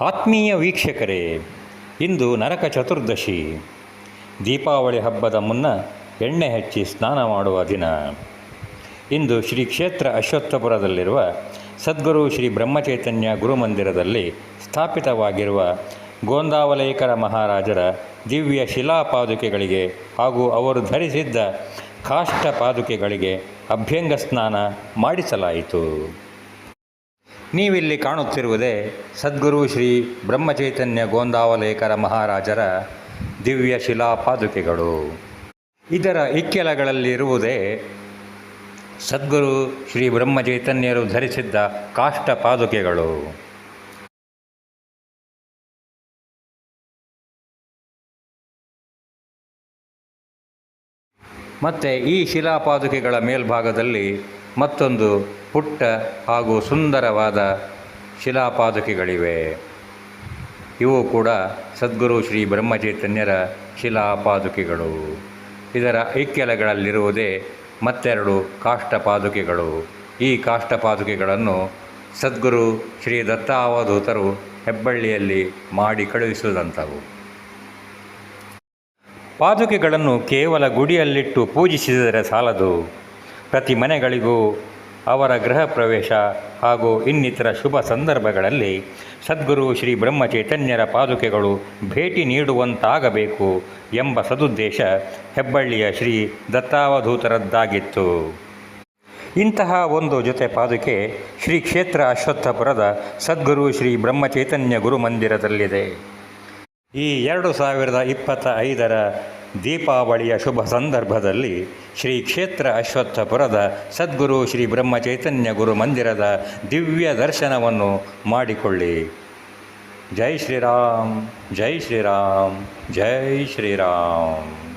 ಆತ್ಮೀಯ ವೀಕ್ಷಕರೇ, ಇಂದು ನರಕ ಚತುರ್ದಶಿ. ದೀಪಾವಳಿ ಹಬ್ಬದ ಮುನ್ನ ಎಣ್ಣೆ ಹಚ್ಚಿ ಸ್ನಾನ ಮಾಡುವ ದಿನ. ಇಂದು ಶ್ರೀ ಕ್ಷೇತ್ರ ಅಶ್ವತ್ಥಪುರದಲ್ಲಿರುವ ಸದ್ಗುರು ಶ್ರೀ ಬ್ರಹ್ಮಚೈತನ್ಯ ಗುರುಮಂದಿರದಲ್ಲಿ ಸ್ಥಾಪಿತವಾಗಿರುವ ಗೋಂದಾವಲೇಕರ ಮಹಾರಾಜರ ದಿವ್ಯ ಶಿಲಾಪಾದುಕೆಗಳಿಗೆ ಹಾಗೂ ಅವರು ಧರಿಸಿದ್ದ ಕಾಷ್ಟ ಪಾದುಕೆಗಳಿಗೆ ಅಭ್ಯಂಗ ಸ್ನಾನ ಮಾಡಿಸಲಾಯಿತು. ನೀವಿಲ್ಲಿ ಕಾಣುತ್ತಿರುವುದೇ ಸದ್ಗುರು ಶ್ರೀ ಬ್ರಹ್ಮಚೈತನ್ಯ ಗೋಂದಾವಲೇಕರ ಮಹಾರಾಜರ ದಿವ್ಯ ಶಿಲಾಪಾದುಕೆಗಳು. ಇದರ ಇಕ್ಕೆಲಗಳಲ್ಲಿರುವುದೇ ಸದ್ಗುರು ಶ್ರೀ ಬ್ರಹ್ಮಚೈತನ್ಯರು ಧರಿಸಿದ್ದ ಕಾಷ್ಟ ಪಾದುಕೆಗಳು. ಮತ್ತು ಈ ಶಿಲಾಪಾದುಕೆಗಳ ಮೇಲ್ಭಾಗದಲ್ಲಿ ಮತ್ತೊಂದು ಪುಟ್ಟ ಹಾಗೂ ಸುಂದರವಾದ ಶಿಲಾಪಾದುಕೆಗಳಿವೆ. ಇವು ಕೂಡ ಸದ್ಗುರು ಶ್ರೀ ಬ್ರಹ್ಮಚೈತನ್ಯರ ಶಿಲಾಪಾದುಕೆಗಳು. ಇದರ ಐಕ್ಯಲಗಳಲ್ಲಿರುವುದೇ ಮತ್ತೆರಡು ಕಾಷ್ಟಪಾದುಕೆಗಳು. ಈ ಕಾಷ್ಟಪಾದುಕೆಗಳನ್ನು ಸದ್ಗುರು ಶ್ರೀ ದತ್ತಾವಧೂತರು ಹೆಬ್ಬಳ್ಳಿಯಲ್ಲಿ ಮಾಡಿ ಕಳುಹಿಸಿದಂಥವು ಪಾದುಕೆಗಳನ್ನು ಕೇವಲ ಗುಡಿಯಲ್ಲಿಟ್ಟು ಪೂಜಿಸಿದರೆ ಸಾಲದು. ಪ್ರತಿ ಮನೆಗಳಿಗೂ ಅವರ ಗೃಹ ಪ್ರವೇಶ ಹಾಗೂ ಇನ್ನಿತರ ಶುಭ ಸಂದರ್ಭಗಳಲ್ಲಿ ಸದ್ಗುರು ಶ್ರೀ ಬ್ರಹ್ಮಚೈತನ್ಯರ ಪಾದುಕೆಗಳು ಭೇಟಿ ನೀಡುವಂತಾಗಬೇಕು ಎಂಬ ಸದುದ್ದೇಶ ಹೆಬ್ಬಳ್ಳಿಯ ಶ್ರೀ ದತ್ತಾವಧೂತರದ್ದಾಗಿತ್ತು. ಇಂತಹ ಒಂದು ಜೊತೆ ಪಾದುಕೆ ಶ್ರೀ ಕ್ಷೇತ್ರ ಅಶ್ವತ್ಥಪುರದ ಸದ್ಗುರು ಶ್ರೀ ಬ್ರಹ್ಮಚೈತನ್ಯ ಗುರುಮಂದಿರದಲ್ಲಿದೆ. ಈ ಎರಡು ಸಾವಿರದ ಇಪ್ಪತ್ತ ಐದರ ದೀಪಾವಳಿಯ ಶುಭ ಸಂದರ್ಭದಲ್ಲಿ ಶ್ರೀ ಕ್ಷೇತ್ರ ಅಶ್ವತ್ಥಪುರದ ಸದ್ಗುರು ಶ್ರೀ ಬ್ರಹ್ಮಚೈತನ್ಯ ಗುರು ಮಂದಿರದ ದಿವ್ಯ ದರ್ಶನವನ್ನು ಮಾಡಿಕೊಳ್ಳಿ. ಜೈ ಶ್ರೀರಾಮ್ ಜೈ ಶ್ರೀರಾಮ್ ಜೈ ಶ್ರೀರಾಮ್.